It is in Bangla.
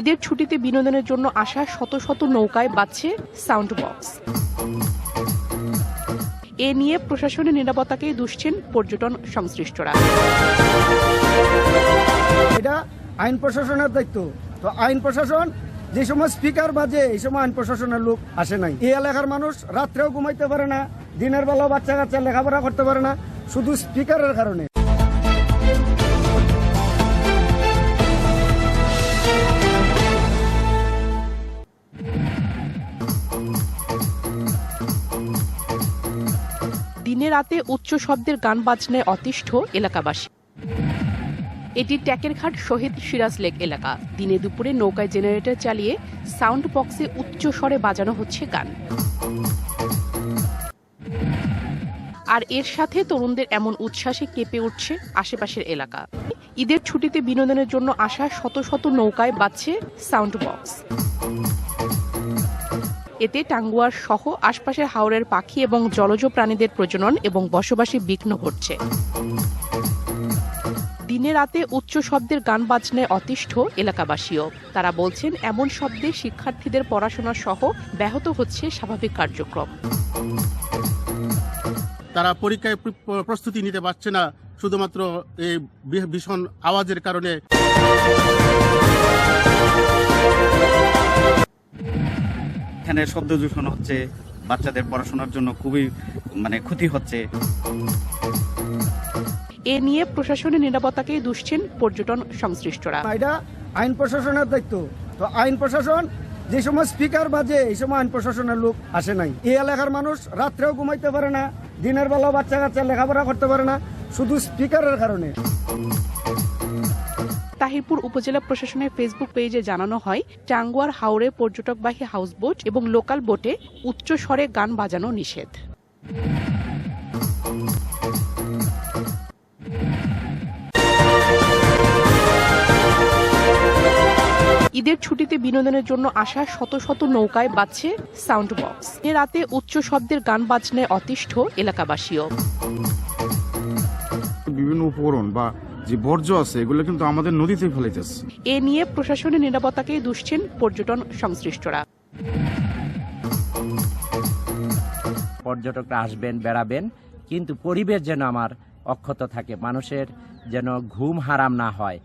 ঈদের ছুটিতে বিনোদনের জন্য আসা শত শত নৌকায় বাজছে সাউন্ড বক্স এ নিয়ে প্রশাসনের নিরাপত্তাকে দুষছেন পর্যটন সংশ্লিষ্টরা। এটা আইন প্রশাসনের দায়িত্ব। তো আইন প্রশাসন যে সময় স্পিকার বাজে, এই সময় আইন প্রশাসনের লোক আসে নাই। এই এলাকার মানুষ রাত্রেও ঘুমাইতে পারে না, দিনের বেলাও বাচ্চা কাচ্চা লেখাপড়া করতে পারে না, শুধু স্পিকারের কারণে। দিনে রাতে উচ্চ শব্দের গান বাজনায় অতিষ্ঠ এলাকাবাসী। এটি ট্যাকেরঘাট শহীদ সিরাজ লেক এলাকা। দিনে দুপুরে নৌকায় জেনারেটর চালিয়ে সাউন্ড বক্সে উচ্চ স্বরে বাজানো হচ্ছে গান। আর এর সাথে তরুণদের এমন উচ্ছ্বাসে কেঁপে উঠছে আশেপাশের এলাকা। ঈদের ছুটিতে বিনোদনের জন্য আসা শত শত নৌকায় বাজছে সাউন্ড বক্স। এতে টাঙ্গুয়ার সহ আশপাশের হাওরের পাখি এবং জলজ প্রাণীদের প্রজনন এবং বসবাসে বিঘ্ন ঘটছে। দিনে রাতে উচ্চ শব্দের গান বাজনায় অতিষ্ঠ এলাকাবাসীও। তারা বলছেন, এমন শব্দে শিক্ষার্থীদের পড়াশোনা সহ ব্যাহত হচ্ছে স্বাভাবিক কার্যক্রম। তারা পরীক্ষায় প্রস্তুতি নিতে পারছে না, শুধুমাত্র এই ভীষণ আওয়াজের কারণে। এখানে শব্দ দূষণ হচ্ছে বাচ্চাদের পড়াশোনার জন্য খুবই মানে ক্ষতি হচ্ছে। এ নিয়ে প্রশাসনের নিরাপত্তাকে দুষছেন পর্যটন সংশ্লিষ্টরা। এটা আইন প্রশাসনের দায়িত্ব। তো আইন প্রশাসন যে সময় স্পিকার বাজে এই সময় আইন প্রশাসনের লোক আসে নাই। এই এলাকার মানুষ রাত্রেও ঘুমাইতে পারে না দিনের বেলাও বাচ্চা কাচ্চা লেখাপড়া করতে পারে না শুধু স্পিকারের কারণে। তাহিরপুর উপজেলা প্রশাসনের ফেসবুক পেজে জানানো হয়, টাঙ্গুয়ার হাওরে পর্যটকবাহী হাউসবোট এবং লোকাল বোটে উচ্চ স্বরে গান বাজানো নিষেধ। ঈদের ছুটিতে বিনোদনের জন্য আসা শত শত নৌকায় বাজছে সাউন্ড বক্স এ রাতে উচ্চ শব্দের গান বাজনায় অতিষ্ঠ এলাকাবাসীও। বিভিন্ন উপকরণ বা যে বর্জ্য আছে এগুলো কিন্তু আমাদের নদীতে ফেলাইতেছে এ নিয়ে প্রশাসনের নিরাপত্তাকে দুষছেন পর্যটন সংশ্লিষ্টরা। পর্যটকরা আসবেন বেড়াবেন কিন্তু পরিবেশ যেন আমার অক্ষত থাকে মানুষের যেন ঘুম হারাম না হয়।